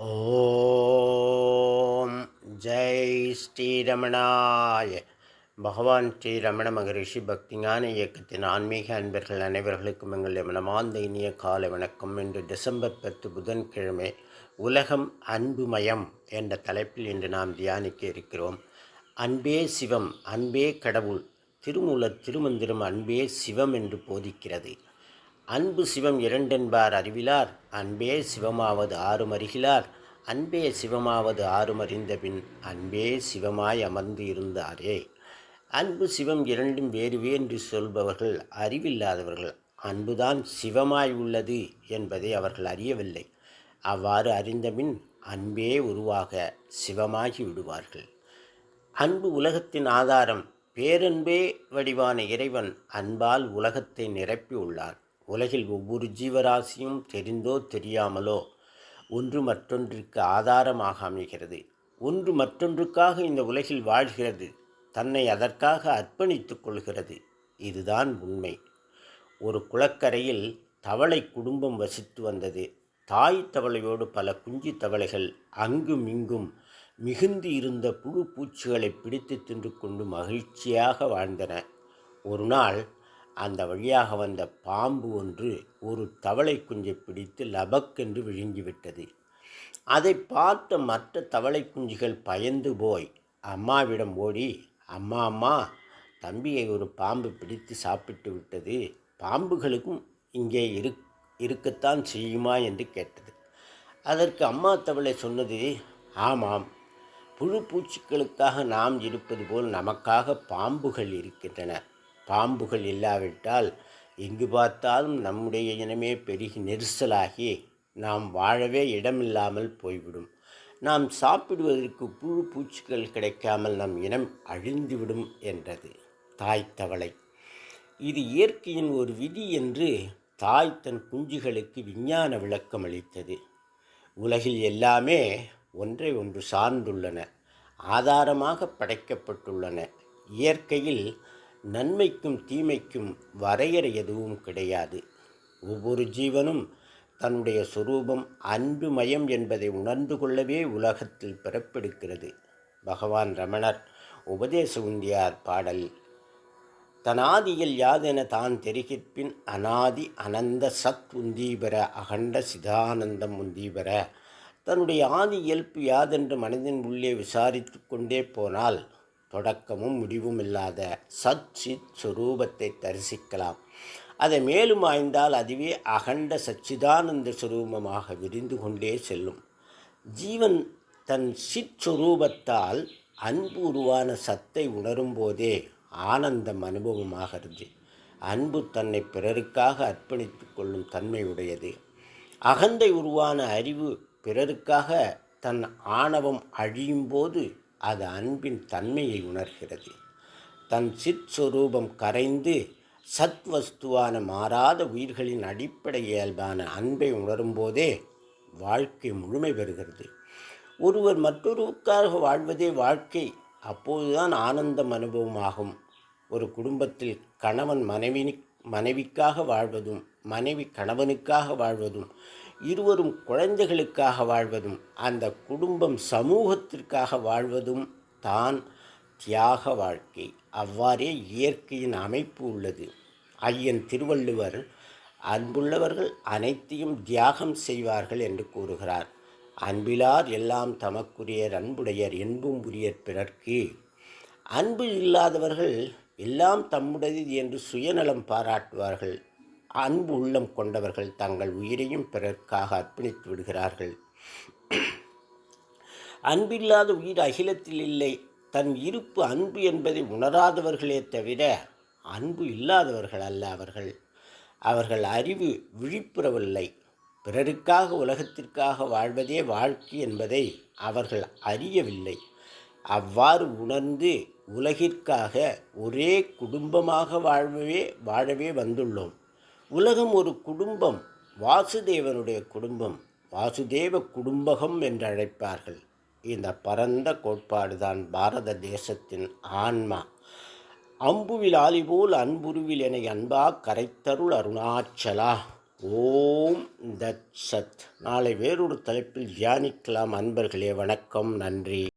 ஓம் ஜெய் ஸ்ரீரமணாய. பகவான் ஸ்ரீ ரமண மகரிஷி பக்திஞான இயக்கத்தின் ஆன்மீக அன்பர்கள் அனைவர்களுக்கும் எங்களுடைய மனமார்ந்த இனிய கால வணக்கம். இன்று டிசம்பர் பத்து புதன்கிழமை உலகம் அன்புமயம் என்ற தலைப்பில் இன்று நாம் தியானிக்க இருக்கிறோம். அன்பே சிவம் அன்பே கடவுள் திருமூலர் திருமந்திரம் அன்பே சிவம் என்று போதிக்கிறது. அன்பு சிவம் இரண்டென்பார் அறிவிலார் அன்பே சிவமாவது ஆறும் அன்பே சிவமாவது ஆறும் அறிந்தபின் அன்பே சிவமாய் அமர்ந்து இருந்தாரே. அன்பு சிவம் இரண்டும் வேறுவே என்று சொல்பவர்கள் அறிவில்லாதவர்கள். அன்புதான் சிவமாய் உள்ளது என்பதை அவர்கள் அறியவில்லை. அவ்வாறு அறிந்தபின் அன்பே உருவாக சிவமாகி விடுவார்கள். அன்பு உலகத்தின் ஆதாரம். பேரன்பே வடிவான இறைவன் அன்பால் உலகத்தை நிரப்பி உள்ளார். உலகில் ஒவ்வொரு ஜீவராசியும் தெரிந்தோ தெரியாமலோ ஒன்று மற்றொன்றிற்கு ஆதாரமாக அமைகிறது. ஒன்று மற்றொன்றுக்காக இந்த உலகில் வாழ்கிறது தன்னை அதற்காக அர்ப்பணித்து கொள்கிறது. இதுதான் உண்மை. ஒரு குளக்கரையில் தவளை குடும்பம் வசித்து வந்தது. தாய் தவளையோடு பல குஞ்சு தவளைகள் அங்கும் இங்கும் மிகுந்து இருந்த புழு பூச்சிகளை பிடித்து தின்று கொண்டு மகிழ்ச்சியாக வாழ்ந்தன. ஒரு நாள் அந்த வழியாக வந்த பாம்பு ஒன்று ஒரு தவளை குஞ்சை பிடித்து லபக்கென்று விழுங்கிவிட்டது. அதை பார்த்த மற்ற தவளை குஞ்சுகள் பயந்து போய் அம்மாவிடம் ஓடி அம்மா அம்மா தம்பியை ஒரு பாம்பு பிடித்து சாப்பிட்டு விட்டது. பாம்புகளுக்கும் இங்கே இரு இருக்கத்தான் செய்யுமா? என்று கேட்டது. அதற்கு அம்மா தவளை சொன்னது ஆமாம் புழு பூச்சிகளுக்காக நாம் இருப்பது போல் நமக்காக பாம்புகள் இருக்கின்றன. பாம்புகள் இல்லாவிட்டால் எங்கு பார்த்தாலும் நம்முடைய இனமே பெருகி நெரிசலாகி நாம் வாழவே இடமில்லாமல் போய்விடும். நாம் சாப்பிடுவதற்கு புழு பூச்சிகள் கிடைக்காமல் நம் இனம் அழிந்துவிடும் என்றது தாய் தவளை. இது இயற்கையின் ஒரு விதி என்று தாய் தன் குஞ்சுகளுக்கு விஞ்ஞான விளக்கம் அளித்தது. உலகில் எல்லாமே ஒன்றை ஒன்று சார்ந்துள்ளன ஆதாரமாக படைக்கப்பட்டுள்ளன. இயற்கையில் நன்மைக்கும் தீமைக்கும் வரையறை எதுவும் கிடையாது. ஒவ்வொரு ஜீவனும் தன்னுடைய சொரூபம் அன்புமயம் என்பதை உணர்ந்து கொள்ளவே உலகத்தில் பிறப்பெடுக்கிறது. பகவான் ரமணர் உபதேச உந்தியார் பாடல் தனாதியில் யாதென தான் தெரிகிற்பின் அனாதி அனந்த சத் உந்தீபர அகண்ட சிதானந்தம் உந்தீபர. தன்னுடைய ஆதி இயல்பு யாதென்று மனதின் உள்ளே விசாரித்து கொண்டே போனால் தொடக்கமும் முடிவும் இல்லாத சச்சித் சுரூபத்தை தரிசிக்கலாம். அதை மேலும் ஆய்ந்தால் அதுவே அகண்ட சச்சிதானந்த சுரூபமாக விரிந்து கொண்டே செல்லும். ஜீவன் தன் சிச்சுரூபத்தால் அன்பு உருவான சத்தை உணரும் போதே ஆனந்தம் அனுபவமாகிறது அன்பு தன்னை பிறருக்காக அர்ப்பணித்து கொள்ளும் தன்மை உடையது. அகந்தை உருவான அறிவு பிறருக்காக தன் ஆணவம் அழியும் போது அது அன்பின் தன்மையை உணர்கிறது. தன் சித் சுரூபம் கரைந்து சத்வஸ்துவான மாறாத உயிர்களின் அடிப்படை இயல்பான அன்பை உணரும்போதே வாழ்க்கை முழுமை பெறுகிறது. ஒருவர் மற்றொருவருக்காக வாழ்வதே வாழ்க்கை. அப்போதுதான் ஆனந்தம் அனுபவமாகும். ஒரு குடும்பத்தில் கணவன் மனைவி மனைவிக்காக வாழ்வதும் மனைவி கணவனுக்காக வாழ்வதும் இருவரும் குழந்தைகளுக்காக வாழ்வதும் அந்த குடும்பம் சமூகத்திற்காக வாழ்வதும் தான் தியாக வாழ்க்கை. அவ்வாறே இயற்கையின் அமைப்பு உள்ளது. ஐயன் திருவள்ளுவர் அன்புள்ளவர்கள் அனைத்தையும் தியாகம் செய்வார்கள் என்று கூறுகிறார். அன்பிலார் எல்லாம் தமக்குரியர் அன்புடையர் என்பும் உரியர் பிறர்க்கு. அன்பு இல்லாதவர்கள் எல்லாம் தம்முடையது என்று சுயநலம் பாராட்டுவார்கள். அன்பு உள்ளம் கொண்டவர்கள் தங்கள் உயிரையும் பிறர்க்காக அர்ப்பணித்து விடுகிறார்கள். அன்பில்லாத உயிர் அகிலத்தில் இல்லை. தன் இருப்பு அன்பு என்பதை உணராதவர்களே தவிர அன்பு இல்லாதவர்கள் அல்ல அவர்கள். அவர்கள் அறிவு விழிப்புறவில்லை. பிறருக்காக உலகத்திற்காக வாழ்வதே வாழ்க்கை என்பதை அவர்கள் அறியவில்லை. அவ்வாறு உணர்ந்து உலகிற்காக ஒரே குடும்பமாக வாழ்வே வாழவே வந்துள்ளோம். உலகம் ஒரு குடும்பம் வாசுதேவனுடைய குடும்பம் வாசுதேவ குடும்பகம் என்று அழைப்பார்கள். இந்த பரந்த கோட்பாடுதான் பாரத தேசத்தின் ஆன்மா. அம்புவில் ஆலிபோல் அன்புருவில் என அன்பா கரைத்தருள் அருணாச்சலா. ஓம் தத் சத். நாளை வேறொரு தலைப்பில் தியானிக்கலாம் அன்பர்களே. வணக்கம் நன்றி.